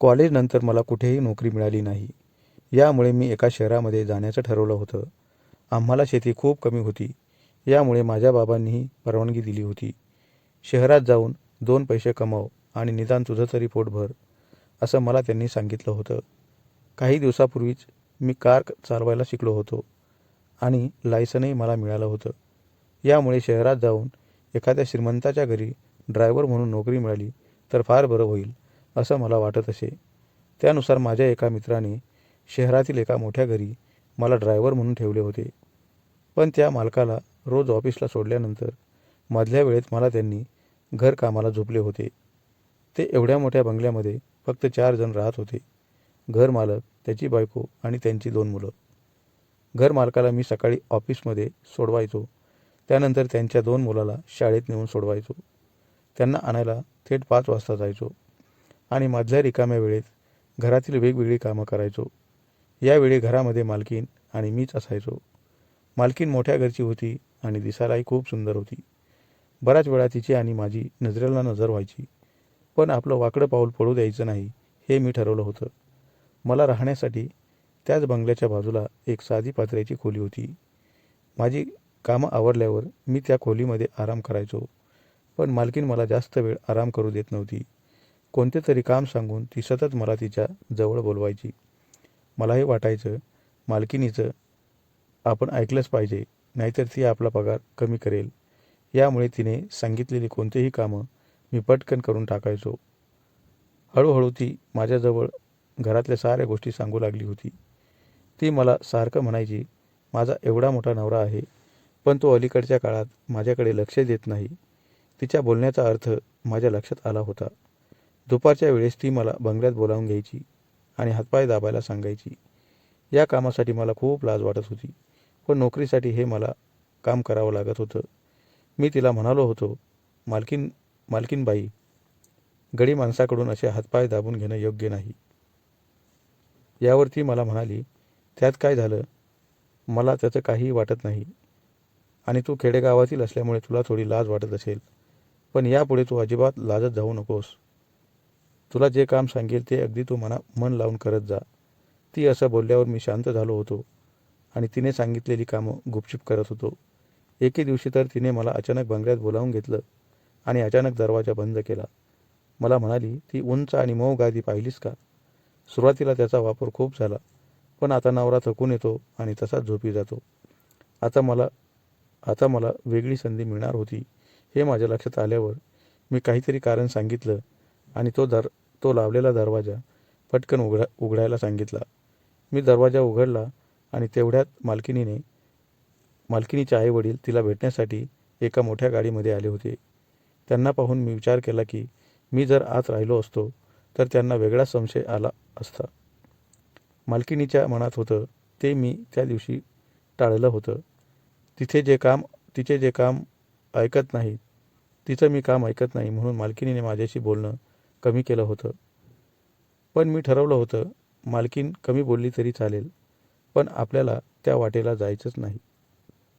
कॉलेजनंतर मला कुठेही नोकरी मिळाली नाही. यामुळे मी एका शहरामध्ये जाण्याचं ठरवलं होतं. आम्हाला शेती खूप कमी होती. यामुळे माझ्या बाबांनीही परवानगी दिली होती. शहरात जाऊन दोन पैसे कमाव आणि निदान तुझं तरी पोट भर असं मला त्यांनी सांगितलं होतं. काही दिवसापूर्वीच मी कार चालवायला शिकलो होतो आणि लायसनही मला मिळालं होतं. यामुळे शहरात जाऊन एखाद्या श्रीमंताच्या घरी ड्रायव्हर म्हणून नोकरी मिळाली तर फार बरं होईल. असं मला वाटत असे. त्यानुसार माझ्या एका मित्राने शहरातील एका मोठ्या घरी मला ड्रायव्हर म्हणून ठेवले होते. पण त्या मालकाला रोज ऑफिसला सोडल्यानंतर मधल्या वेळेत मला त्यांनी घरकामाला झोपले होते. ते एवढ्या मोठ्या बंगल्यामध्ये फक्त चार जण राहत होते. घरमालक त्याची बायको आणि त्यांची दोन मुलं. घरमालकाला मी सकाळी ऑफिसमध्ये सोडवायचो. त्यानंतर त्यांच्या दोन मुलाला शाळेत नेऊन सोडवायचो. त्यांना आणायला थेट पाच वाजता जायचो. आणि मधल्या रिकाम्या वेळेत घरातील वेगवेगळी कामं करायचो. यावेळी घरामध्ये मालकीन आणि मीच असायचो. मालकीन मोठ्या घरची होती आणि दिसायलाही खूप सुंदर होती. बऱ्याच वेळा तिची आणि माझी नजरेला नजर व्हायची. पण आपलं वाकडं पाऊल पडू द्यायचं नाही हे मी ठरवलं होतं. मला राहण्यासाठी त्याच बंगल्याच्या बाजूला एक साधी पात्र्याची खोली होती. माझी कामं आवरल्यावर मी त्या खोलीमध्ये आराम करायचो. पण मालकीन मला जास्त वेळ आराम करू देत नव्हती. कोणते तरी काम सांगून ती सतत मला तिच्या जवळ बोलवायची. मलाही वाटायचं मालकिनीचं आपण ऐकलंच पाहिजे नाहीतर ती आपला पगार कमी करेल. यामुळे तिने सांगितलेली कोणतेही कामं मी पटकन करून टाकायचो. हळूहळू ती माझ्याजवळ घरातल्या साऱ्या गोष्टी सांगू लागली होती. ती मला सारखं म्हणायची माझा एवढा मोठा नवरा आहे पण तो अलीकडच्या काळात माझ्याकडे लक्ष देत नाही. तिच्या बोलण्याचा अर्थ माझ्या लक्षात आला होता. दुपारच्या वेळेस ती मला बंगल्यात बोलावून घ्यायची आणि हातपाय दाबायला सांगायची. या कामासाठी मला खूप लाज वाटत होती. पण नोकरीसाठी हे मला काम करावं लागत होतं. मी तिला म्हणालो होतो मालकीन मालकीनबाई गडी माणसाकडून असे हातपाय दाबून घेणं योग्य नाही. यावर ती मला म्हणाली त्यात काय झालं? मला त्याचं काहीही वाटत नाही आणि तू खेडेगावातील असल्यामुळे तुला थोडी लाज वाटत असेल. पण यापुढे तू अजिबात लाजत जाऊ नकोस. तुला जे काम सांगेल ते अगदी तू मना मन लावून करत जा. ती असं बोलल्यावर मी शांत झालो होतो आणि तिने सांगितलेली कामं गुपचूप करत होतो. एके दिवशी तर तिने मला अचानक बंगल्यात बोलावून घेतलं आणि अचानक दरवाजा बंद केला. मला म्हणाली ती उंच आणि मऊ गादी पाहिलीस का? सुरुवातीला त्याचा वापर खूप झाला पण आता नवरा थकून येतो आणि तसाच झोपी जातो. आता मला आता मला वेगळी संधी मिळणार होती हे माझ्या लक्षात आल्यावर मी काहीतरी कारण सांगितलं आणि तो दर तो लावलेला दरवाजा पटकन उघडा उघडायला सांगितला. मी दरवाजा उघडला आणि तेवढ्यात मालकिनीने मालकिनीचे आई वडील तिला भेटण्यासाठी एका मोठ्या गाडीमध्ये आले होते. त्यांना पाहून मी विचार केला की मी जर आत राहिलो असतो तर त्यांना वेगळा संशय आला असता. मालकिनीच्या मनात होतं ते मी त्या दिवशी टाळलं होतं. तिथे जे काम तिचे जे काम ऐकत नाही तिचं मी काम ऐकत नाही म्हणून मालकिनीने माझ्याशी बोलणं कमी केलं होतं. पण मी ठरवलं होतं मालकीन कमी बोलली तरी चालेल पण आपल्याला त्या वाटेला जायचंच नाही.